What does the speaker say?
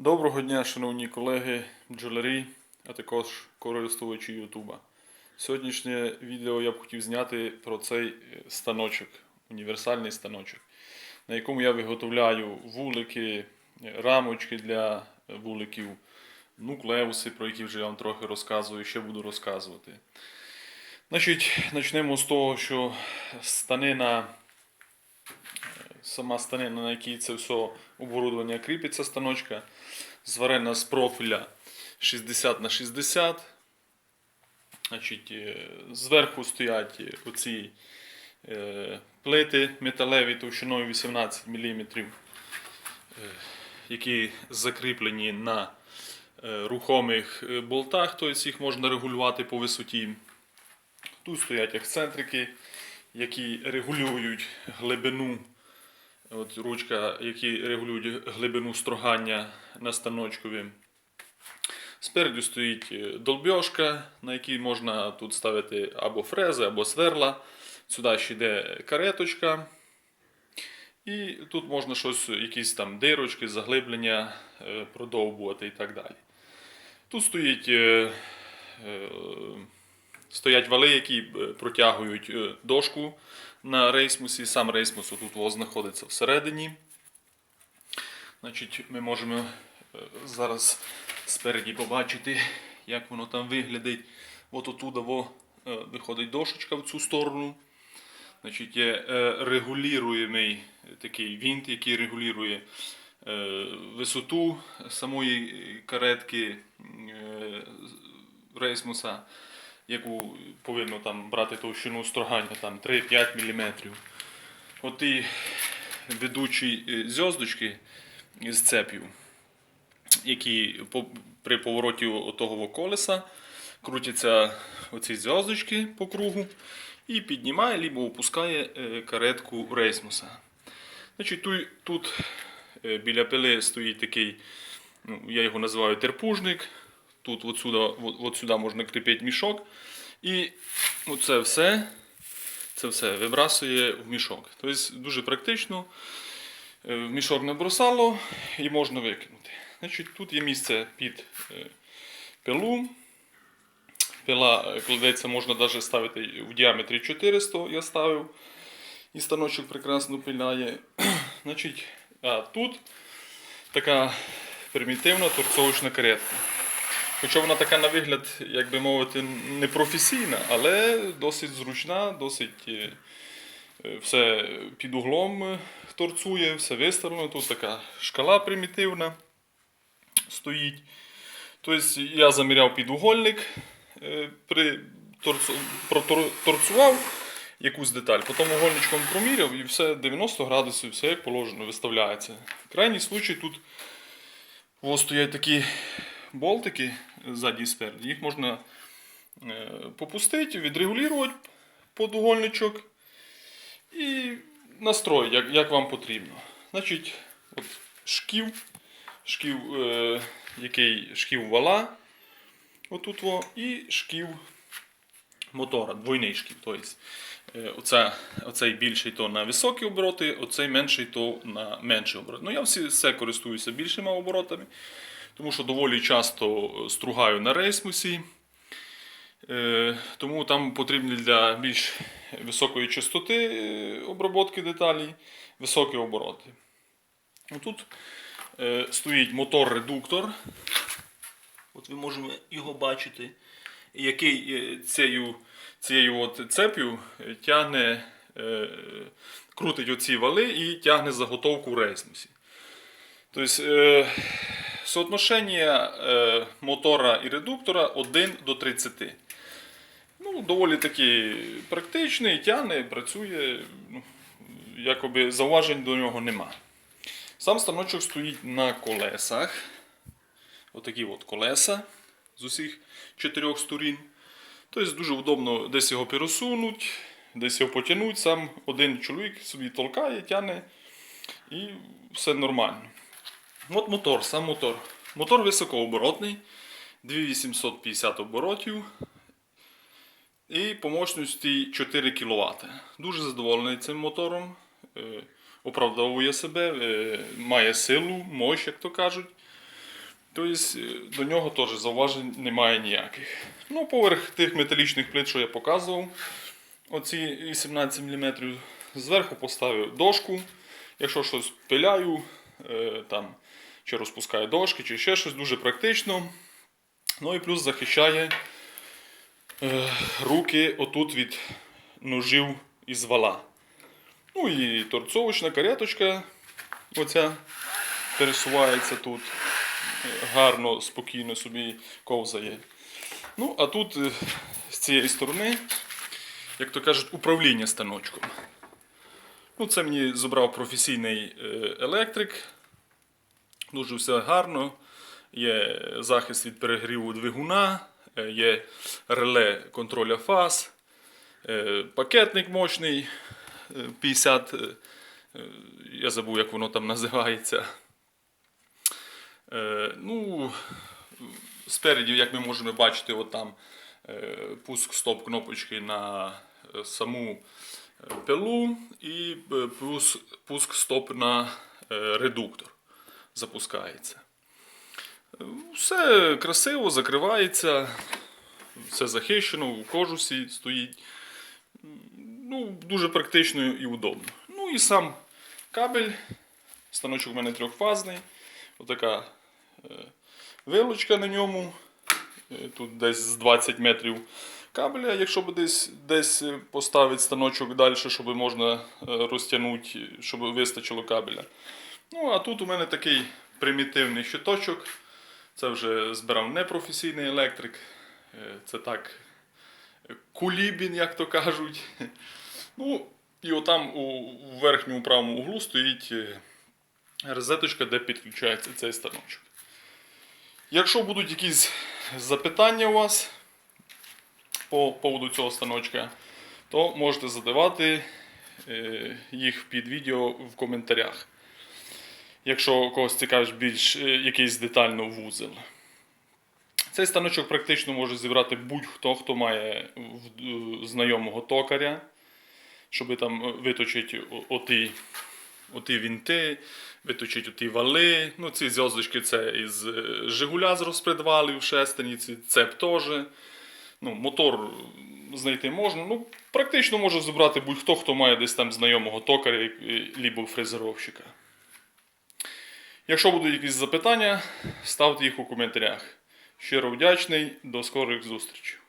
Доброго дня, шановні колеги, бджолярі, а також користувачі Ютуба. Сьогоднішнє відео я б хотів зняти про цей е, станочок, універсальний станочок, на якому я виготовляю вулики, е, рамочки для вуликів, нуклеуси, про які вже я вам трохи розказую, ще буду розказувати. Значить, почнемо з того, що станина сама станина, на якій це все оборудовання кріпиться, станочка, зварена з профіля 60 на 60. Значить, е, зверху стоять е, оці е, плити металеві товщиною 18 мм, які закріплені на е, рухомих е, болтах, тобто їх можна регулювати по висоті. Тут стоять ексцентрики, які регулюють глибину От ручка, які регулюють глибину строгання на станочкові. Спереду стоїть е, долбьошка, на якій можна тут ставити або фрези, або сверла. Сюди ще йде кареточка. І тут можна щось, якісь там дирочки, заглиблення е, продовбувати і так далі. Тут стоїть, е, стоять вали, які протягують дошку на рейсмусі. Сам рейсмус отут знаходиться всередині. Значить, ми можемо е, зараз спереді побачити, як воно там виглядить. От отуда е, виходить дошечка в цю сторону. Значить, є е, регулюємий такий вінт, який регулює висоту самої каретки рейсмуса, яку повинно там брати товщину строгання там 3-5 мм. От і ведучі е, зв'язочки з цепів, які при повороті отого колеса крутяться оці зв'язочки по кругу і піднімає або опускає е, каретку рейсмуса. Значить, тут, тут е, біля пили стоїть такий, ну, я його називаю терпужник. Тут от сюди, от, от сюди можна кріпити мішок. І оце все, це все вибрасує в мішок. Тобто дуже практично. Е, В мішок набросало і можна викинути. Значить, тут є місце під е, пилу. Пила е, кладеться, можна навіть ставити в діаметрі 400, я ставив. І станочок прекрасно пиляє. Значить, а тут така примітивна торцовочна каретка. Хоча вона така на вигляд, як би мовити, не професійна, але досить зручна, досить е, е, все під углом е, торцує, все виставлено. Тут така шкала примітивна стоїть. Тобто я заміряв підугольник, при торцу, протор- якусь деталь, потім угольничком проміряв і все 90 градусів, все як положено, виставляється. Крайній случай тут ось стоять такі болтики ззаді і спереді. Їх можна е, попустити, відрегулювати під угольничок і настроїти, як, як вам потрібно. Значить, от шків, шків, е, який шків вала, отут во, і шків мотора, двойний шків. Тобто, е, оце, оцей більший то на високі обороти, оцей менший то на менші обороти. Ну, я всі, все користуюся більшими оборотами, тому що доволі часто стругаю на рейсмусі. Е, Тому там потрібні для більш високої частоти е, обробки деталей високі обороти. Тут е, стоїть мотор-редуктор. От ви можемо його бачити, який е, цією, цією от цеп'ю е, тягне, е, крутить оці вали і тягне заготовку в рейсмусі. Тобто, е, соотношення е, мотора і редуктора 1 до 30. Ну, доволі таки практичний, тягне, працює, ну, якоби зауважень до нього нема. Сам станочок стоїть на колесах. Отакі от колеса з усіх чотирьох сторін. Тобто дуже удобно десь його пересунуть, десь його потягнуть. Сам один чоловік собі толкає, тягне і все нормально. От мотор, сам мотор. Мотор високооборотний, 2850 оборотів. І по мощності 4 кВт. Дуже задоволений цим мотором. Е, Оправдовує себе, е, має силу, мощ, як то кажуть. Тобто е, до нього теж зауважень немає ніяких. Ну, поверх тих металічних плит, що я показував, оці 18 мм, зверху поставив дошку. Якщо щось пиляю, там, чи розпускаю дошки, чи ще щось, дуже практично. Ну і плюс захищає е, руки отут від ножів із вала. Ну і торцовочна кареточка оця пересувається тут. Е, Гарно, спокійно собі ковзає. Ну, а тут е, з цієї сторони, як то кажуть, управління станочком. Ну, це мені зібрав професійний е, електрик. Дуже все гарно. Є захист від перегріву двигуна, е, є реле контроля фаз, е, пакетник мощний е, 50. е, е, Я забув, як воно там називається. Ну, спереді, як ми можемо бачити, от там пуск стоп кнопочки на саму пилу і е, пуск стоп на е, редуктор запускається. Все красиво, закривається, все захищено, у кожусі стоїть. Ну, дуже практично і удобно. Ну і сам кабель. Станочок у мене трьохфазний. Отака е, вилочка на ньому. Тут десь з 20 метрів кабеля, якщо б десь, десь поставити станочок далі, щоб можна е, розтягнути, щоб вистачило кабеля. Ну, а тут у мене такий примітивний щиточок. Це вже збирав непрофесійний електрик. Е, Це так, кулібін, як то кажуть. Ну, і отам у у верхньому правому углу стоїть е, розеточка, де підключається цей станочок. Якщо будуть якісь запитання у вас по поводу цього станочка, то можете задавати е, їх під відео в коментарях. Якщо когось цікавить більш е, якийсь детально вузел. Цей станочок практично може зібрати будь-хто, хто має е, знайомого токаря, щоб там виточити оті, оті вінти, виточити оті вали. Ну, ці зв'язочки це із Жигуля з розпредвалів, шестерниці, цеп теж. Ну, мотор знайти можна. Ну, практично може забрати будь-хто, хто має десь там знайомого токаря або фрезеровщика. Якщо будуть якісь запитання, ставте їх у коментарях. Щиро вдячний, до скорих зустрічей.